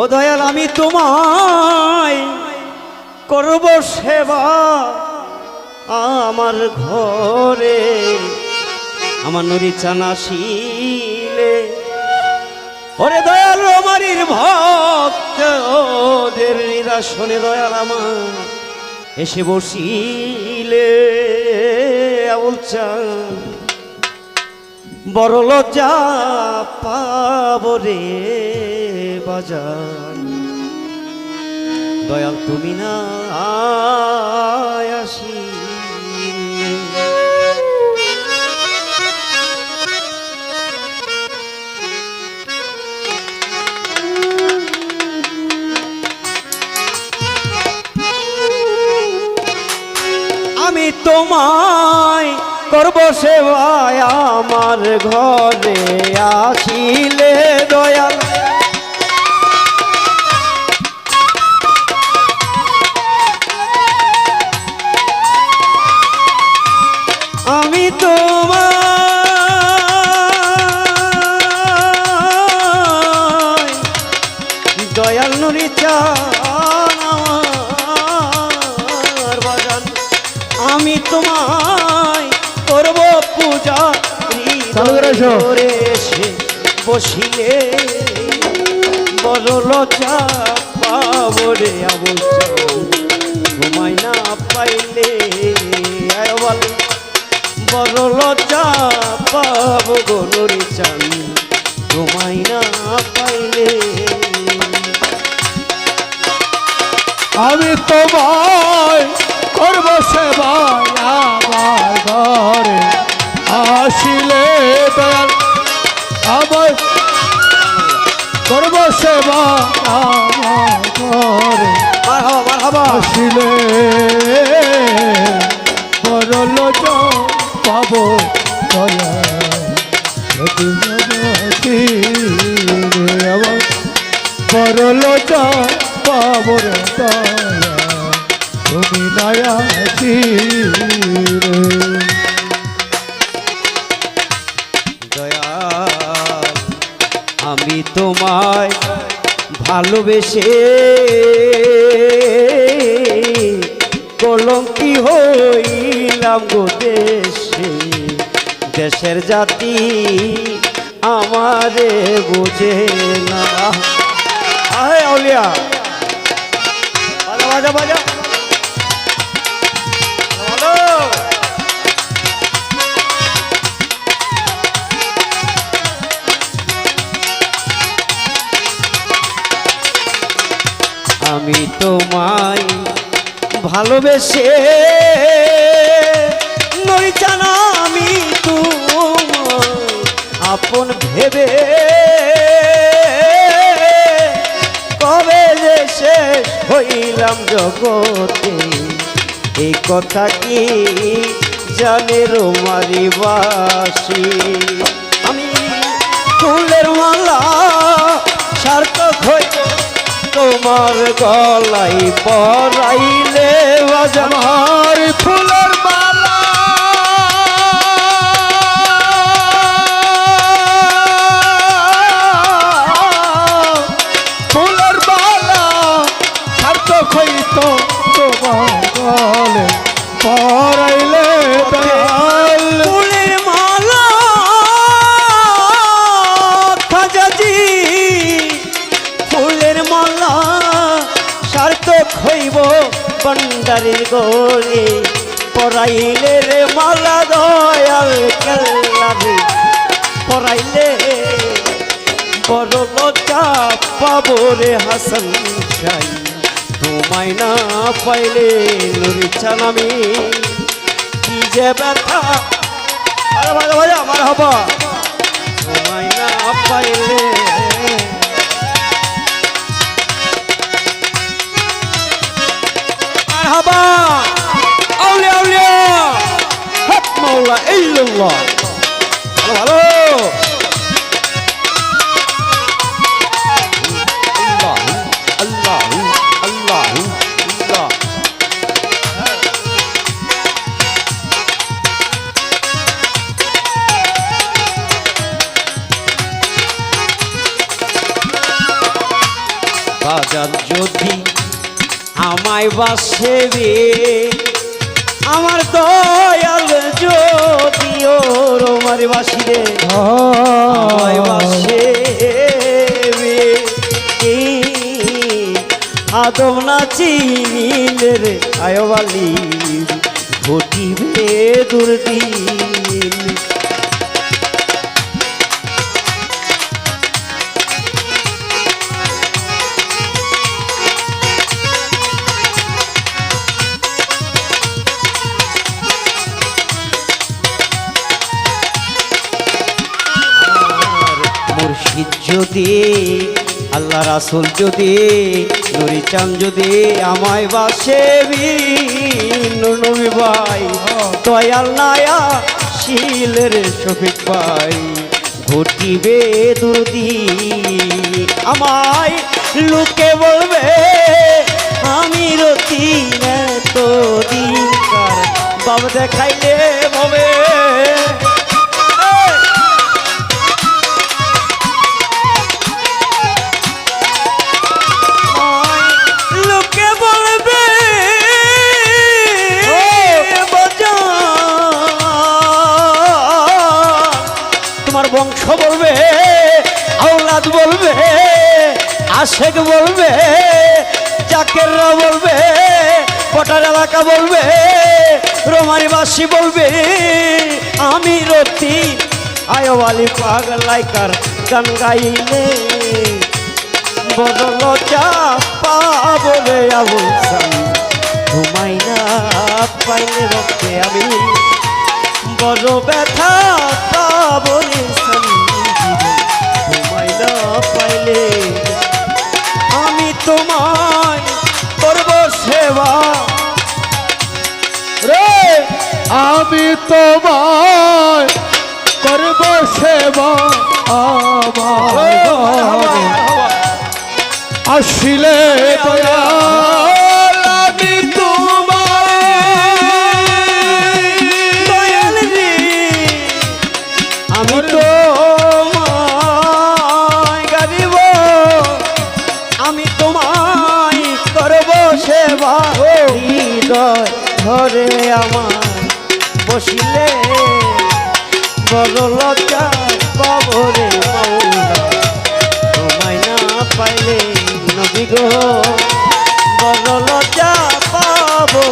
ও দয়াল, আমি তোমায় করব সেবা। আমার ঘরে আমার নুরি চানা শিলে। ওরে দয়াল রমারির ভক্ত, ওদের নিরাসনে দয়াল আমার এসে বসিলে। আবুল চান, বড় লজ্জা পাব রে। বাজার। দয়াল তুমি না আসি। আমি তোমায় করব সেবায় আমার ঘরে আসিলে দয়াল। চান আমার বাজান। আমি তোমায় করব পূজা। করে এসে। বসিলে। বড় লজ্জা পাবো রে না পাইলে বল। লজ্জা পাবো গো নুরি চান আমি তোমায় করব সেবায় আমার ঘরে। আসিলে দয়াল আমার করব সেবা আমার ঘরে। আসিলে বড় লজ পাবো পাবর দয়া নায়াছি দয়াল, আমি তোমায় ভালোবেসে কলঙ্কি হইলাম গো দেশে। দেশের জাতি আমারে বুঝে না। আহে অলিয়া বাজা বাজা বাজা। তোমায় ভালোবেসে। নই জানা আমি তোমায় আপন ভেবে। কবে যে শেষ হইলাম জগতে এই কথা কি জানে রোমারি বাসি? আমি ফুলের মালা সার্থক হই তোমার গলাই পরাইলে বাজার ফুলের মালা। ফুলের সার্থক হইত তোমার গলে পরাইলে। হইব বন্ডারির গলে পরাইলে রে মালা দয়াল কেল্লারে পরাইলে বড় লজ্জা পাবো রে হাসান চাই তোমায় না পাইলে নুরি চানামি কি যে ব্যথা। আরে বাজা বাজা আমার হবা। তোমায় না পাইলে আর হবা আউলিয়া আউলিয়া হক মাওলা ইল্লাল্লাহ আমায় বাসে রে আমার দয়াল যদি ও রোমারি বাসি রে। আমায় বাসে আদম না চিনিলে রে আয়বালি ঘটিবে দুর্দিন। যদি, আল্লাহ রাসুল যদি, নুরি চান যদি আমায় বাসে নবী ভাই, দয়াল নায়া, শিলের শফিক ভাই, ঘটিবে দুর্দি, আমায় লোকে বলবে, আমি রতি তো দিনকার বাবা দেখাইলে আশেক বলবে চাকেররা বলবে, পটার এলাকা বলবে রোমারিবাসী বলবে, আমি রতি, আয়ওয়ালি পাগলাইকার গান গাইলে। বদল পাবলে আবুল সামি ঘুমাই না পাইলে রক্তে আমি বড় ব্যথা আমি তোমায় করব সেবা আমার আসিলে দয়াল বসিলে বড় লজ্জা পাবরে তোমায় পাইলে নবী গো বড় লজ্জা পাবো